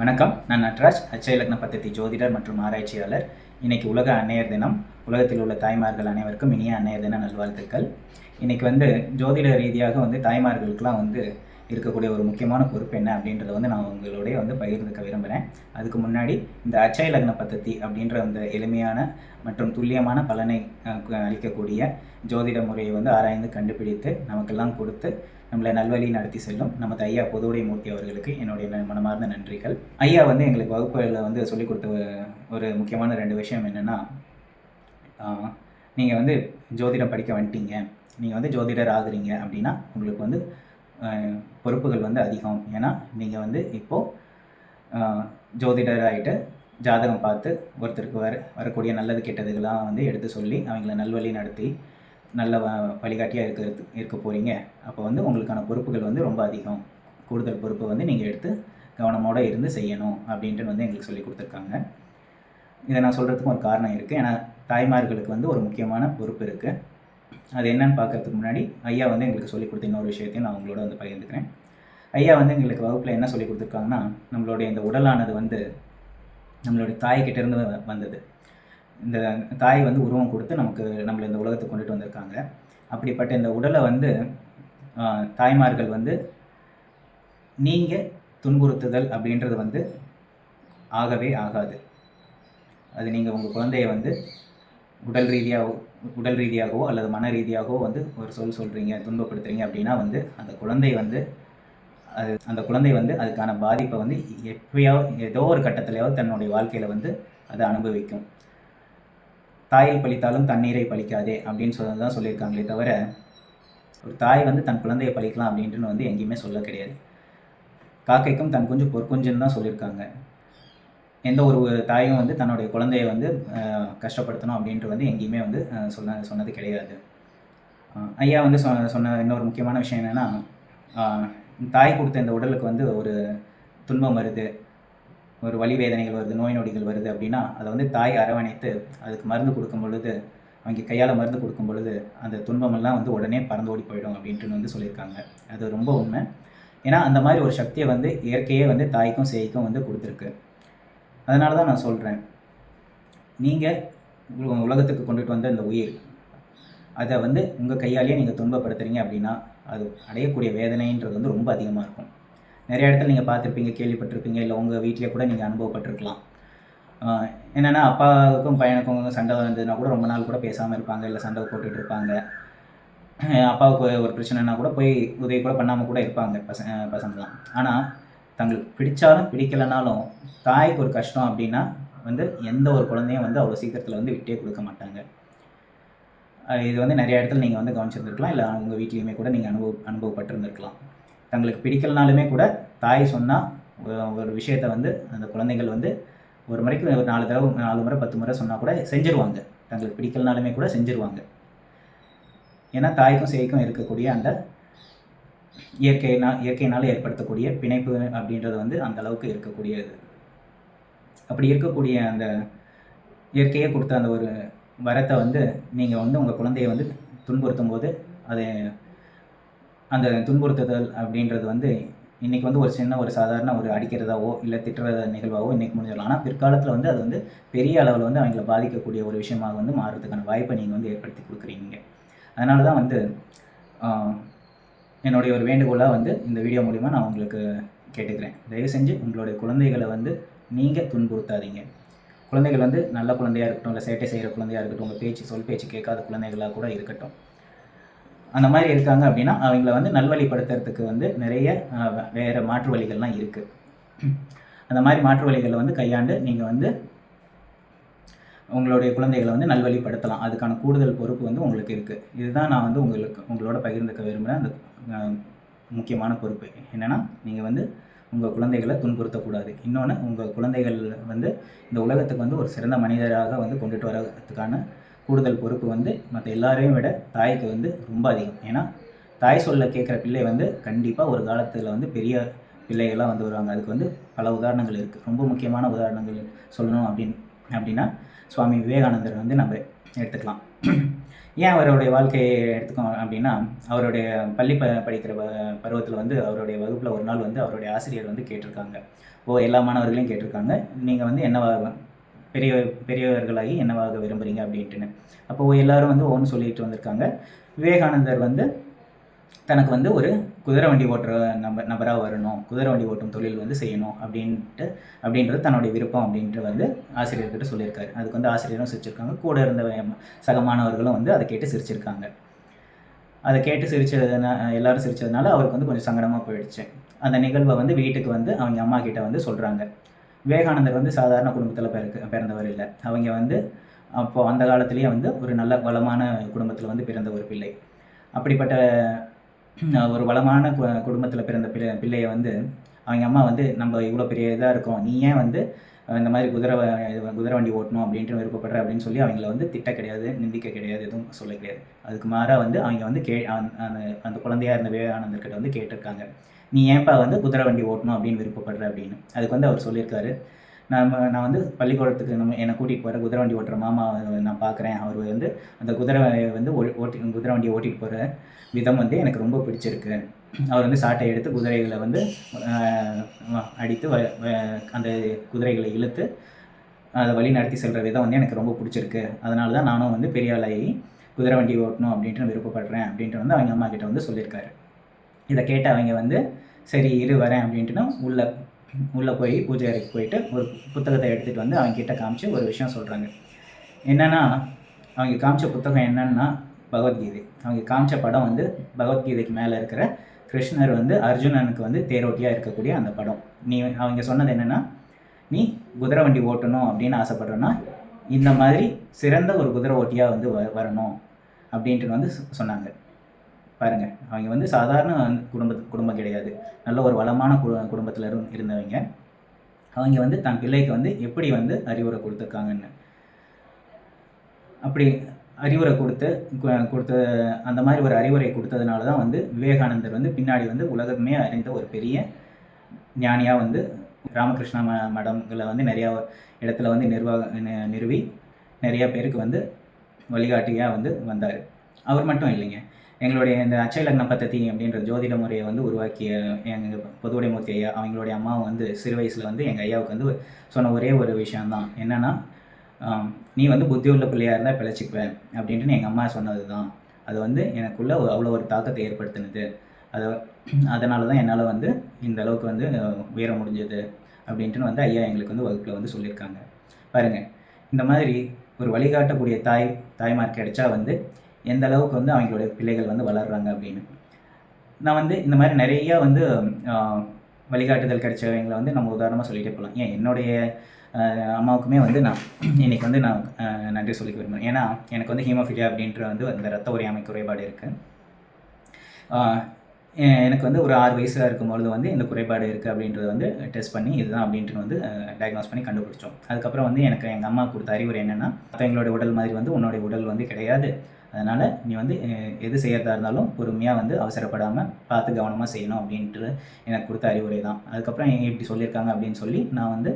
வணக்கம். நான் நட்ராஜ் அச்சய லக்ன ஜோதிடர் மற்றும் ஆராய்ச்சியாளர். இன்னைக்கு உலக அன்னையர் தினம். உலகத்தில் உள்ள தாய்மார்கள் அனைவருக்கும் இனிய அன்னையர் தின நல்வாழ்த்துக்கள். இன்னைக்கு வந்து ஜோதிட ரீதியாக வந்து தாய்மார்களுக்கெல்லாம் வந்து இருக்கக்கூடிய ஒரு முக்கியமான பொறுப்பு என்ன அப்படின்றத வந்து நான் உங்களுடைய வந்து பகிர்ந்துக்க விரும்புகிறேன் அதுக்கு முன்னாடி இந்த அச்சய லக்ன பத்ததி அப்படின்ற அந்த எளிமையான மற்றும் துல்லியமான பலனை அளிக்கக்கூடிய ஜோதிட முறையை வந்து ஆராய்ந்து கண்டுபிடித்து நமக்கெல்லாம் கொடுத்து நம்மளை நல்வழி நடத்தி செல்லும் நமது ஐயா பொதுவுடைய மூர்த்தி அவர்களுக்கு என்னுடைய மனமார்ந்த நன்றிகள். ஐயா வந்து எங்களுக்கு வகுப்புகளில் வந்து சொல்லிக் கொடுத்த ஒரு- முக்கியமான ரெண்டு விஷயம் என்னென்னா நீங்கள் வந்து ஜோதிடம் படிக்க வந்துட்டீங்க. நீங்கள் வந்து ஜோதிடர் ஆகுறீங்க அப்படின்னா உங்களுக்கு வந்து பொறுப்புகள் வந்து அதிகம். ஏன்னா நீங்கள் வந்து இப்போது ஜோதிடர் ஆகிட்டு ஜாதகம் பார்த்து ஒருத்தருக்கு வர வரக்கூடிய நல்லது கெட்டதுகளாக வந்து எடுத்து சொல்லி அவங்கள நல்வழி நடத்தி நல்ல வ- வழிகாட்டியாக இருக்கிறது இருக்க போகிறீங்க அப்போ வந்து உங்களுக்கான பொறுப்புகள் வந்து ரொம்ப அதிகம். கூடுதல் பொறுப்பு வந்து நீங்கள் எடுத்து கவனமோடு இருந்து செய்யணும் அப்படின்ட்டு வந்து எங்களுக்கு சொல்லி கொடுத்துருக்காங்க. இதை நான் சொல்கிறதுக்கும் ஒரு காரணம் இருக்குது ஏன்னா தாய்மார்களுக்கு வந்து ஒரு முக்கியமான பொறுப்பு இருக்குது அது என்னன்னு பார்க்கறதுக்கு முன்னாடி ஐயா வந்து எங்களுக்கு சொல்லிக் கொடுத்த இன்னொரு விஷயத்தையும் நான் உங்களோட வந்து பகிர்ந்துக்கிறேன். ஐயா வந்து எங்களுக்கு வகுப்பில் என்ன சொல்லி கொடுத்துருக்காங்கன்னா நம்மளுடைய இந்த உடலானது வந்து நம்மளுடைய தாய்கிட்ட இருந்து வ- வந்தது. இந்த தாய் வந்து உருவம் கொடுத்து நமக்கு நம்மளை இந்த உலகத்துக்கு கொண்டுட்டு வந்திருக்காங்க. அப்படிப்பட்ட இந்த உடலை வந்து தாய்மார்கள் வந்து நீங்கள் துன்புறுத்துதல் அப்படின்றது வந்து ஆகவே ஆகாது. அது நீங்கள் உங்கள் குழந்தைய வந்து உடல் ரீதியாக உடல் ரீதியாகவோ அல்லது மன ரீதியாகவோ வந்து ஒரு சொல் சொல்கிறீங்க துன்பப்படுத்துறீங்க அப்படின்னா வந்து அந்த குழந்தை வந்து அது அந்த குழந்தை வந்து அதுக்கான பாதிப்பை வந்து எப்பயோ ஏதோ ஒரு கட்டத்திலேயாவது தன்னுடைய வாழ்க்கையில் வந்து அதை அனுபவிக்கும். தாயை பழித்தாலும் தண்ணீரை பழிக்காதே அப்படின்னு சொல்லி தான் சொல்லியிருக்காங்களே தவிர ஒரு தாய் வந்து தன் குழந்தையை பழிக்கலாம் அப்படின்ட்டுன்னு வந்து எங்கேயுமே சொல்ல கிடையாது. காக்கைக்கும் தன் குஞ்சு பொற்குஞ்சுன்னு தான் சொல்லியிருக்காங்க. எந்த ஒரு தாயும் வந்து தன்னுடைய குழந்தைய வந்து கஷ்டப்படுத்தணும் அப்படின்ட்டு வந்து எங்கேயுமே வந்து சொன்ன சொன்னது கிடையாது. ஐயா வந்து சொ சொன்ன இன்னொரு முக்கியமான விஷயம் என்னென்னா தாய் கொடுத்த இந்த உடலுக்கு வந்து ஒரு துன்பம் வருது ஒரு வலி வேதனைகள் வருது நோய் நொடிகள் வருது அப்படின்னா அதை வந்து தாய் அரவணைத்து அதுக்கு மருந்து கொடுக்கும் பொழுது அவங்க கையால் மருந்து கொடுக்கும் பொழுது அந்த துன்பமெல்லாம் வந்து உடனே பறந்து ஓடி போயிடும் அப்படின்ட்டு வந்து சொல்லியிருக்காங்க. அது ரொம்ப உண்மை. ஏன்னா அந்த மாதிரி ஒரு சக்தியை வந்து இயற்கையே வந்து தாய்க்கும் சேய்க்கும் வந்து கொடுத்துருக்கு. அதனால தான் நான் சொல்கிறேன் நீங்கள் உலகத்துக்கு கொண்டுட்டு வந்த இந்த உயிர் அதை வந்து உங்கள் கையாலேயே நீங்கள் துன்பப்படுத்துறீங்க அப்படின்னா அது அடையக்கூடிய வேதனைன்றது வந்து ரொம்ப அதிகமாக இருக்கும். நிறைய இடத்துல நீங்கள் பார்த்துருப்பீங்க கேள்விப்பட்டிருப்பீங்க இல்லை உங்கள் வீட்டிலே கூட நீங்கள் அனுபவப்பட்டிருக்கலாம். என்னென்னா அப்பாவுக்கும் பையனுக்கும் சண்டை வந்ததுன்னா கூட ரொம்ப நாள் கூட பேசாமல் இருப்பாங்க இல்லை சண்டை போட்டுட்டு இருப்பாங்க. அப்பாவுக்கு ஒரு பிரச்சனைனா கூட போய் உதவி கூட பண்ணாமல் கூட இருப்பாங்க பசங்க பசங்களாம் ஆனால் தங்களுக்கு பிடிச்சாலும் பிடிக்கலைனாலும் தாய்க்கு ஒரு கஷ்டம் அப்படின்னா வந்து எந்த ஒரு குழந்தையும் வந்து அவ்வளோ சீக்கிரத்தில் வந்து விட்டே கொடுக்க மாட்டாங்க. இது வந்து நிறைய இடத்துல நீங்கள் வந்து கவனிச்சிருந்துருக்கலாம். இல்லை உங்கள் வீட்லேயுமே கூட நீங்கள் அனுபவ அனுபவப்பட்டிருந்துருக்கலாம். தங்களுக்கு பிடிக்கலனாலுமே கூட தாய் சொன்னால் ஒரு விஷயத்தை வந்து அந்த குழந்தைகள் வந்து ஒரு முறைக்கு ஒரு நாலு தடவை நாலு முறை பத்து முறை சொன்னால் கூட செஞ்சுருவாங்க. தங்களுக்கு பிடிக்கலனாலுமே கூட செஞ்சுருவாங்க. ஏன்னா தாய்க்கும் சேய்க்கும் இருக்கக்கூடிய அந்த இயற்கையினா இயற்கையினால் ஏற்படுத்தக்கூடிய பிணைப்பு அப்படின்றது வந்து அந்த அளவுக்கு இருக்கக்கூடியது. அப்படி இருக்கக்கூடிய அந்த இயற்கையே கொடுத்த அந்த ஒரு வரத்தை வந்து நீங்கள் வந்து உங்கள் குழந்தைய வந்து துன்புறுத்தும் போது அது அந்த துன்புறுத்துதல் அப்படின்றது வந்து இன்றைக்கி வந்து ஒரு சின்ன ஒரு சாதாரண ஒரு அடிக்கிறதாவோ இல்லை திட்டுற நிகழ்வாவோ இன்றைக்கி முடிஞ்சிடலாம். ஆனால் பிற்காலத்தில் வந்து அது வந்து பெரிய அளவில் வந்து அவங்கள பாதிக்கக்கூடிய ஒரு விஷயமாக வந்து மாறுறதுக்கான வாய்ப்பை நீங்கள் வந்து ஏற்படுத்தி கொடுக்குறீங்க. அதனால தான் வந்து என்னுடைய ஒரு வேண்டுகோளாக வந்து இந்த வீடியோ மூலிமா நான் உங்களுக்கு கேட்டுக்கிறேன். தயவு செஞ்சு உங்களுடைய குழந்தைகளை வந்து நீங்கள் துன்புறுத்தாதீங்க. குழந்தைகள் வந்து நல்ல குழந்தையாக இருக்கட்டும் இல்லை சேட்டை செய்கிற குழந்தையாக இருக்கட்டும் உங்கள் பேச்சு சொல் பேச்சு கேட்காத குழந்தைகளாக கூட இருக்கட்டும். அந்த மாதிரி இருக்காங்க அப்படின்னா அவங்கள வந்து நல்வழிப்படுத்துறதுக்கு வந்து நிறைய வேறு மாற்று வழிகள்லாம் இருக்குது அந்த மாதிரி மாற்று வழிகளை வந்து கையாண்டு நீங்கள் வந்து உங்களுடைய குழந்தைகளை வந்து நல்வழிப்படுத்தலாம். அதுக்கான கூடுதல் பொறுப்பு வந்து உங்களுக்கு இருக்குது இதுதான் நான் வந்து உங்களுக்கு உங்களோட பகிர்ந்துக்க விரும்புகிறேன் அந்த முக்கியமான பொறுப்பு. என்னென்னா நீங்கள் வந்து உங்கள் குழந்தைகளை துன்புறுத்தக்கூடாது. இன்னொன்று உங்கள் குழந்தைகள் வந்து இந்த உலகத்துக்கு வந்து ஒரு சிறந்த மனிதராக வந்து கொண்டுட்டு வரதுக்கான கூடுதல் பொறுப்பு வந்து மற்ற எல்லாரையும் விட தாய்க்கு வந்து ரொம்ப அதிகம். ஏன்னா தாய் சொல்ல கேட்குற பிள்ளை வந்து கண்டிப்பாக ஒரு காலத்தில் வந்து பெரிய பிள்ளைகளாக வந்து வருவாங்க. அதுக்கு வந்து பல உதாரணங்கள் இருக்குது ரொம்ப முக்கியமான உதாரணங்கள் சொல்லணும் அப்படின்னு அப்படின்னா சுவாமி விவேகானந்தர் வந்து நம்ம எடுத்துக்கலாம். ஏன் அவருடைய வாழ்க்கையை எடுத்துக்கோம் அப்படின்னா அவருடைய பள்ளி ப படிக்கிற பருவத்தில் வந்து அவருடைய வகுப்பில் ஒரு நாள் வந்து அவருடைய ஆசிரியர் வந்து கேட்டிருக்காங்க. ஓ எல்லா மாணவர்களையும் கேட்டிருக்காங்க. நீங்கள் வந்து என்னவாக பெரிய பெரியவர்களாகி என்னவாக விரும்புகிறீங்க அப்படின்ட்டுன்னு. அப்போது எல்லாரும் வந்து ஒன்று சொல்லிட்டு வந்திருக்காங்க. விவேகானந்தர் வந்து தனக்கு வந்து ஒரு குதிரை வண்டி ஓட்டுற நப நபராக வரணும். குதிரை வண்டி ஓட்டும் தொழில் வந்து செய்யணும் அப்படின்ட்டு அப்படின்றது தன்னுடைய விருப்பம் அப்படின்ட்டு வந்து ஆசிரியர்கிட்ட சொல்லியிருக்காரு. அதுக்கு வந்து ஆசிரியரும் சிரிச்சிருக்காங்க. கூட இருந்த சக மாணவர்களும் வந்து அதை கேட்டு சிரிச்சிருக்காங்க. அதை கேட்டு சிரிச்சதுனா எல்லாரும் சிரிச்சதுனால அவருக்கு வந்து கொஞ்சம் சங்கடமாக போயிடுச்சு. அந்த நிகழ்வை வந்து வீட்டுக்கு வந்து அவங்க அம்மா கிட்ட வந்து சொல்கிறாங்க விவேகானந்தர் வந்து சாதாரண குடும்பத்தில் பிறக்க பிறந்தவர் இல்லை அவங்க வந்து அப்போது அந்த காலத்துலேயே வந்து ஒரு நல்ல வளமான குடும்பத்தில் வந்து பிறந்த ஒரு பிள்ளை. அப்படிப்பட்ட ஒரு வளமான குடும்பத்தில் பிறந்த பிள்ளை பிள்ளையை வந்து அவங்க அம்மா வந்து நம்ம இவ்வளோ பெரிய இதாக இருக்கோம். நீ ஏன் வந்து இந்த மாதிரி குதிரை குதிரை வண்டி ஓட்டணும் அப்படின்ட்டு விருப்பப்படுற அப்படின்னு சொல்லி அவங்கள வந்து திட்ட கிடையாது நிந்திக்க கிடையாது எதுவும் சொல்ல கிடையாது. அதுக்கு மாறாக வந்து அவங்க வந்து கே அந்த அந்த- அந்த குழந்தையா இருந்த விவேகானந்தர்கிட்ட வந்து கேட்டிருக்காங்க. நீ ஏன்ப்பா வந்து குதிரை வண்டி ஓட்டணும் அப்படின்னு விருப்பப்படுற அப்படின்னு. அதுக்கு வந்து அவர் சொல்லியிருக்காரு. நம்ம நான் வந்து பள்ளிக்கூடத்துக்கு நம்ம என்னை கூட்டிகிட்டு போகிற குதிரை வண்டி ஓட்டுற மாமா நான் பார்க்குறேன் அவர் வந்து அந்த குதிரை வந்து ஓட்டி குதிரை வண்டி ஓட்டிகிட்டு போகிற விதம் வந்து எனக்கு ரொம்ப பிடிச்சிருக்கு. அவர் வந்து சாட்டை எடுத்து குதிரைகளை வந்து அடித்து வ- அந்த குதிரைகளை இழுத்து அதை வழி நடத்தி செல்கிற விதம் வந்து எனக்கு ரொம்ப பிடிச்சிருக்கு. அதனால தான் நானும் வந்து பெரிய ஆளாகி குதிரை வண்டி ஓட்டணும் அப்படின்ட்டு நான் விருப்பப்படுறேன் அப்படின்ட்டு வந்து அவங்க அம்மா கிட்ட வந்து சொல்லியிருக்காரு. இதை கேட்டு அவங்க வந்து சரி இரு வரேன் அப்படின்ட்டுனா உள்ள உள்ளே போய் பூஜை அறைக்கு போயிட்டு ஒரு புத்தகத்தை எடுத்துகிட்டு வந்து அவங்கக்கிட்ட காமிச்சு ஒரு விஷயம் சொல்கிறாங்க என்னென்னா அவங்க காமிச்ச புத்தகம் என்னன்னா பகவத்கீதை. அவங்க காமிச்ச படம் வந்து பகவத்கீதைக்கு மேலே இருக்கிற கிருஷ்ணர் வந்து அர்ஜுனனுக்கு வந்து தேரோட்டியாக இருக்கக்கூடிய அந்த படம். நீ அவங்க சொன்னது என்னென்னா நீ குதிரை வண்டி ஓட்டணும் அப்படின்னு ஆசைப்படுறேன்னா இந்த மாதிரி சிறந்த ஒரு குதிரை ஓட்டியாக வந்து வ வரணும் அப்படின்ட்டு வந்து சொன்னாங்க. பாருங்க. அவங்க வந்து சாதாரண குடும்ப குடும்பம் கிடையாது. நல்ல ஒரு வளமான கு குடும்பத்தில் இரு இருந்தவங்க. அவங்க வந்து தன் பிள்ளைக்கு வந்து எப்படி வந்து அறிவுரை கொடுத்துருக்காங்கன்னு. அப்படி அறிவுரை கொடுத்து கொடுத்த அந்த மாதிரி ஒரு அறிவுரை கொடுத்ததுனால தான் வந்து விவேகானந்தர் வந்து பின்னாடி வந்து உலகமே அறிந்த ஒரு பெரிய ஞானியாக வந்து ராமகிருஷ்ணா ம மடங்களை வந்து நிறையா இடத்துல வந்து நிர்வாக நிறுவி நிறைய பேருக்கு வந்து வழிகாட்டியாக வந்து வந்தார். அவர் மட்டும் இல்லைங்க. எங்களுடைய இந்த அச்சய லக்ன பத்ததி அப்படின்ற ஜோதிட முறையை வந்து உருவாக்கிய எங்கள் பொதுவுடைமூர்த்தி ஐயா அவங்களுடைய அம்மாவை வந்து சிறு வயசில் வந்து எங்கள் ஐயாவுக்கு வந்து சொன்ன ஒரே ஒரு விஷயம்தான். என்னென்னா நீ வந்து புத்தி உள்ள பிள்ளையாக இருந்தால் பிழைச்சிக்குவேன் அப்படின்ட்டு எங்கள் அம்மா சொன்னது தான் அது வந்து எனக்குள்ளே அவ்வளோ ஒரு தாக்கத்தை ஏற்படுத்தினது. அதை அதனால தான் என்னால் வந்து இந்த அளவுக்கு வந்து உயர முடிஞ்சது அப்படின்ட்டுன்னு வந்து ஐயா எங்களுக்கு வந்து வகுப்பில் வந்து சொல்லியிருக்காங்க. பாருங்கள் இந்த மாதிரி ஒரு வழிகாட்டக்கூடிய தாய் தாய்மார் கிடைச்சா வந்து எந்த அளவுக்கு வந்து அவங்களுடைய பிள்ளைகள் வந்து வளர்றாங்க அப்படின்னு. நான் வந்து இந்த மாதிரி நிறைய வந்து வழிகாட்டுதல் கிடைச்சவங்களை வந்து நம்ம உதாரணமாக சொல்லிகிட்டே போகலாம். ஏன் என்னுடைய அம்மாவுக்குமே வந்து நான் இன்னைக்கு வந்து நான் நன்றி சொல்லிக்க விரும்புகிறேன் ஏன்னா எனக்கு வந்து ஹீமோஃபிலியா அப்படின்ற வந்து இந்த ரத்த உரையாமை குறைபாடு இருக்குது எனக்கு வந்து ஒரு ஆறு வயசில் இருக்கும்பொழுது வந்து இந்த குறைபாடு இருக்குது அப்படின்றது வந்து டெஸ்ட் பண்ணி இதுதான் அப்படின்ட்டு வந்து டயக்னோஸ் பண்ணி கண்டுபிடிச்சோம். அதுக்கப்புறம் வந்து எனக்கு எங்கள் அம்மா கொடுத்த அறிவுரை என்னென்னா மற்றவங்களோட உடல் மாதிரி வந்து உன்னுடைய உடல் வந்து கிடையாது. அதனால் நீ வந்து எது செய்யறதா இருந்தாலும் பொறுமையாக வந்து அவசரப்படாமல் பார்த்து கவனமாக செய்யணும் அப்படின்ட்டு எனக்கு கொடுத்த அறிவுரை தான். அதுக்கப்புறம் ஏன் இப்படி சொல்லியிருக்காங்க அப்படின்னு சொல்லி நான் வந்து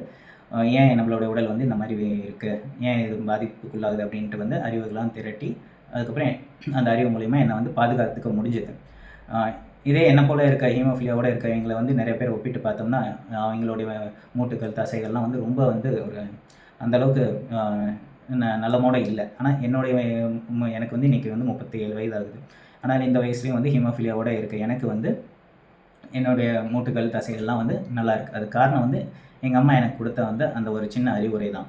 ஏன் நம்மளோட உடல் வந்து இந்த மாதிரி இருக்குது ஏன் இது பாதிப்புக்குள்ளாகுது அப்படின்ட்டு வந்து அறிவுகள்லாம் திரட்டி அதுக்கப்புறம் அந்த அறிவு மூலிமா என்னை வந்து பாதுகாத்துக்க முடிஞ்சது. இதே என்ன போல் இருக்க ஹீமோஃபிலியாவோட இருக்கிறவங்களை வந்து நிறைய பேர் ஒப்பிட்டு பார்த்தோம்னா அவங்களுடைய மூட்டுகள் தசைகள்லாம் வந்து ரொம்ப வந்து ஒரு அந்த அளவுக்கு நலமோட இல்லை. ஆனால் என்னுடைய எனக்கு வந்து இன்றைக்கி வந்து முப்பத்தி ஏழு வயது ஆகுது. ஆனால் இந்த வயசுலேயும் வந்து ஹீமோஃபிலியாவோட இருக்க. எனக்கு வந்து என்னுடைய மூட்டுகள் தசைகள்லாம் வந்து நல்லா இருக்குது அது காரணம் வந்து எங்கள் அம்மா எனக்கு கொடுத்த வந்து அந்த ஒரு சின்ன அறிவுரை தான்.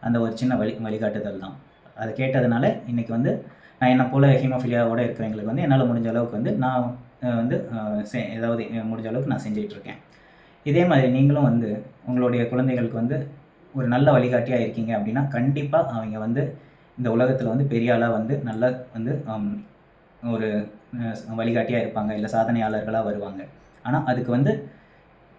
அந்த ஒரு சின்ன வழி வழிகாட்டுதல் தான். அதை கேட்டதுனால இன்றைக்கி வந்து நான் என்னை போல் ஹீமோஃபிலியாவோட இருக்கிறவங்களுக்கு வந்து என்னால் முடிஞ்ச அளவுக்கு வந்து நான் வந்து செ- ஏதாவது முடிஞ்ச அளவுக்கு நான் செஞ்சுட்டு இருக்கேன். இதே மாதிரி நீங்களும் வந்து உங்களுடைய குழந்தைகளுக்கு வந்து ஒரு நல்ல வழிகாட்டியாக இருக்கீங்க அப்படின்னா கண்டிப்பாக அவங்க வந்து இந்த உலகத்தில் வந்து பெரிய ஆளாக வந்து நல்லா வந்து ஒரு வழிகாட்டியாக இருப்பாங்க இல்லை சாதனையாளர்களாக வருவாங்க. ஆனால் அதுக்கு வந்து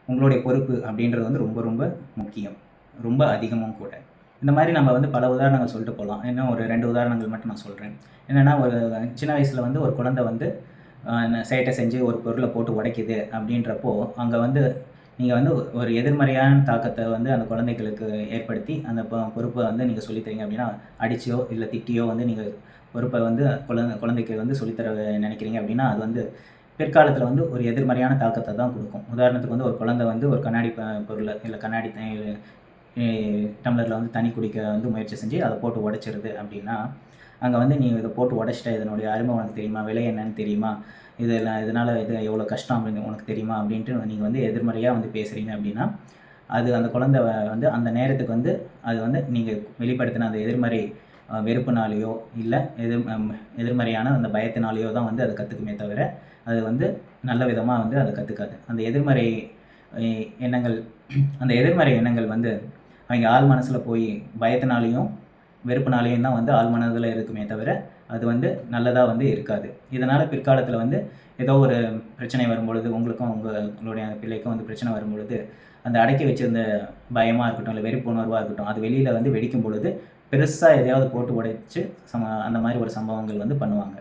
உங்களுடைய பொறுப்பு அப்படின்றது வந்து ரொம்ப ரொம்ப முக்கியம். ரொம்ப அதிகமும் கூட. இந்த மாதிரி நம்ம வந்து பல உதாரணங்கள் சொல்லிட்டு போகலாம் இன்னும் ஒரு ரெண்டு உதாரணங்கள் மட்டும் நான் சொல்கிறேன் என்னென்னா ஒரு சின்ன வயசில் வந்து ஒரு குழந்தை வந்து சேட்டை செஞ்சு ஒரு பொருளை போட்டு உடைக்குது அப்படின்றப்போ அங்கே வந்து நீங்கள் வந்து ஒரு எதிர்மறையான தாக்கத்தை வந்து அந்த குழந்தைகளுக்கு ஏற்படுத்தி அந்த பொறுப்பை வந்து நீங்கள் சொல்லித்தரீங்க அப்படின்னா அடிச்சியோ இல்லை திட்டியோ வந்து நீங்கள் பொறுப்பை வந்து குழந்தை குழந்தைக்கு வந்து சொல்லித்தர நினைக்கிறீங்க அப்படின்னா அது வந்து பிற்காலத்தில் வந்து ஒரு எதிர்மறையான தாக்கத்தை தான் கொடுக்கும். உதாரணத்துக்கு வந்து ஒரு குழந்தை வந்து ஒரு கண்ணாடி ப- பொருளை இல்லை கண்ணாடி டம்ளரில் வந்து தண்ணி குடிக்க வந்து முயற்சி செஞ்சு அதை போட்டு உடைச்சிருது அப்படின்னா அங்கே வந்து நீ இதை போட்டு உடைச்சிட்ட இதனுடைய அருமை உனக்கு தெரியுமா? விலை என்னன்னு தெரியுமா? இதெல்லாம் இதனால் இது எவ்வளோ கஷ்டம் அப்படின்னு உனக்கு தெரியுமா? அப்படின்ட்டு நீங்கள் வந்து எதிர்மறையாக வந்து பேசுகிறீங்க அப்படின்னா அது அந்த குழந்தை வந்து அந்த நேரத்துக்கு வந்து அது வந்து நீங்கள் வெளிப்படுத்தின அந்த எதிர்மறை வெறுப்புனாலேயோ இல்லை எதிர் எதிர்மறையான அந்த பயத்தினாலேயோ தான் வந்து அதை கற்றுக்குமே தவிர அது வந்து நல்ல விதமாக வந்து அதை கற்றுக்காது அந்த எதிர்மறை எண்ணங்கள் அந்த எதிர்மறை எண்ணங்கள் வந்து அவங்க ஆள் மனசில் போய் பயத்தினாலையும் வெறுப்புனாலையும் தான் வந்து ஆள் மனதில் இருக்குமே தவிர அது வந்து நல்லதாக வந்து இருக்காது. இதனால் பிற்காலத்தில் வந்து ஏதோ ஒரு பிரச்சனை வரும்பொழுது உங்களுக்கும் உங்களுடைய பிள்ளைக்கும் வந்து பிரச்சனை வரும்பொழுது அந்த அடக்கி வச்சிருந்த பயமாக இருக்கட்டும் இல்லை வெறுப்பு உணர்வாக இருக்கட்டும் அது வெளியில் வந்து வெடிக்கும் பொழுது பெருசாக எதையாவது போட்டு உடைச்சு சம அந்த மாதிரி ஒரு சம்பவங்கள் வந்து பண்ணுவாங்க.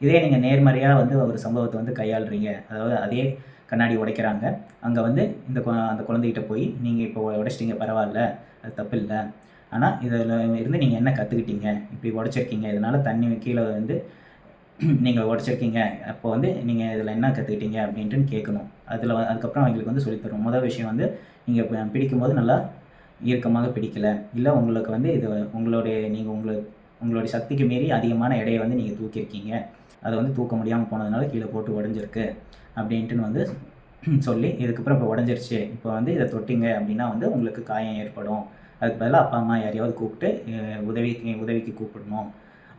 இதே நீங்கள் நேர்மறையாக வந்து ஒரு சம்பவத்தை வந்து கையாளுறீங்க. அதாவது அதே கண்ணாடி உடைக்கிறாங்க. அங்கே வந்து இந்த கு- அந்த குழந்தைகிட்ட போய் நீங்கள் இப்போ உடைச்சிட்டீங்க பரவாயில்ல அது தப்பு இல்லை ஆனால் இதில் இருந்து நீங்கள் என்ன கற்றுக்கிட்டீங்க இப்படி உடைச்சிருக்கீங்க. இதனால் தண்ணி கீழே வந்து நீங்கள் உடைச்சிருக்கீங்க. அப்போ வந்து நீங்கள் இதில் என்ன கற்றுக்கிட்டீங்க அப்படின்ட்டு கேட்கணும். அதில் அதுக்கப்புறம் அவங்களுக்கு வந்து சொல்லித்தரும் முதல் விஷயம் வந்து நீங்கள் பிடிக்கும்போது நல்லா இறுக்கமாக பிடிக்கல. இல்லை உங்களுக்கு வந்து இது உங்களுடைய நீங்கள் உங்களுக்கு உங்களுடைய சக்திக்கு மீறி அதிகமான எடையை வந்து நீங்கள் தூக்கியிருக்கீங்க. அதை வந்து தூக்க முடியாமல் போனதுனால கீழே போட்டு உடஞ்சிருக்கு அப்படின்ட்டுன்னு வந்து சொல்லி இதுக்கப்புறம் இப்போ உடஞ்சிருச்சு. இப்போ வந்து இதை தொட்டிங்க அப்படின்னா வந்து உங்களுக்கு காயம் ஏற்படும். அதுக்கு பதிலாக அப்பா அம்மா யாரையாவது கூப்பிட்டு உதவி உதவிக்கு உதவிக்கு கூப்பிடணும்.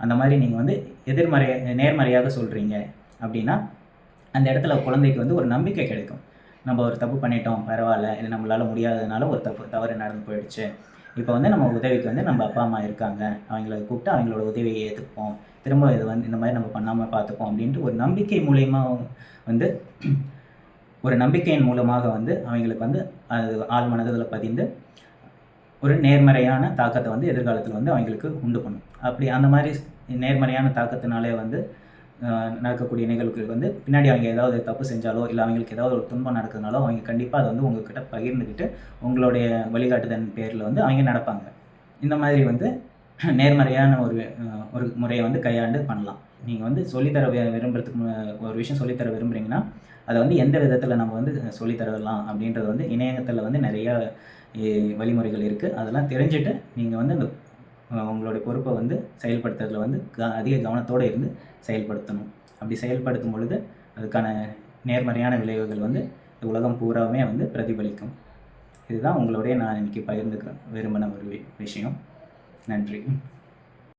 அந்த மாதிரி நீங்கள் வந்து எதிர்மறை நேர்மறையாக சொல்கிறீங்க அப்படின்னா அந்த இடத்துல குழந்தைக்கு வந்து ஒரு நம்பிக்கை கிடைக்கும். நம்ம ஒரு தப்பு பண்ணிட்டோம் பரவாயில்ல. இல்லை நம்மளால் முடியாததுனால ஒரு தப்பு தவறு நடந்து போயிடுச்சு. இப்போ வந்து நம்ம உதவிக்கு வந்து நம்ம அப்பா அம்மா இருக்காங்க. அவங்கள கூப்பிட்டு அவங்களோட உதவியை ஏற்றுப்போம் திரும்ப இது வந்து இந்த மாதிரி நம்ம பண்ணாமல் பார்த்துப்போம் அப்படின்ட்டு ஒரு நம்பிக்கை மூலயமா வந்து ஒரு நம்பிக்கையின் மூலமாக வந்து அவங்களுக்கு வந்து அது ஆள் மனதில் பதிந்து ஒரு நேர்மறையான தாக்கத்தை வந்து எதிர்காலத்தில் வந்து அவங்களுக்கு உண்டு பண்ணும். அப்படி அந்த மாதிரி நேர்மறையான தாக்கத்தினாலே வந்து நடக்கக்கூடிய நிகழ்வுகள் வந்து பின்னாடி அவங்க ஏதாவது தப்பு செஞ்சாலோ இல்லை அவங்களுக்கு ஏதாவது ஒரு துன்பம் நடக்குதுனாலோ அவங்க கண்டிப்பாக அதை வந்து உங்ககிட்ட பகிர்ந்துக்கிட்டு உங்களுடைய வழிகாட்டுதல் பேரில் வந்து அவங்க நடப்பாங்க. இந்த மாதிரி வந்து நேர்மறையான ஒரு ஒரு முறையை வந்து கையாண்டு பண்ணலாம். நீங்கள் வந்து சொல்லித்தர வி- விரும்புறதுக்கு ஒரு விஷயம் சொல்லித்தர விரும்புகிறீங்கன்னா அதை வந்து எந்த விதத்தில் நம்ம வந்து சொல்லித்தரலாம் அப்படின்றது வந்து இணையத்தில் வந்து நிறையா வழிமுறைகள் இருக்குது அதெல்லாம் தெரிஞ்சுட்டு நீங்கள் வந்து அந்த உங்களுடைய பொறுப்பை வந்து செயல்படுத்துறதுல வந்து க அதிக கவனத்தோடு இருந்து செயல்படுத்தணும். அப்படி செயல்படுத்தும் பொழுது அதுக்கான நேர்மறையான விளைவுகள் வந்து உலகம் பூராவுமே வந்து பிரதிபலிக்கும். இதுதான் உங்களுடைய நான் இன்னைக்கு பகிர்ந்துக்க விரும்பின ஒரு விஷயம். நன்றி.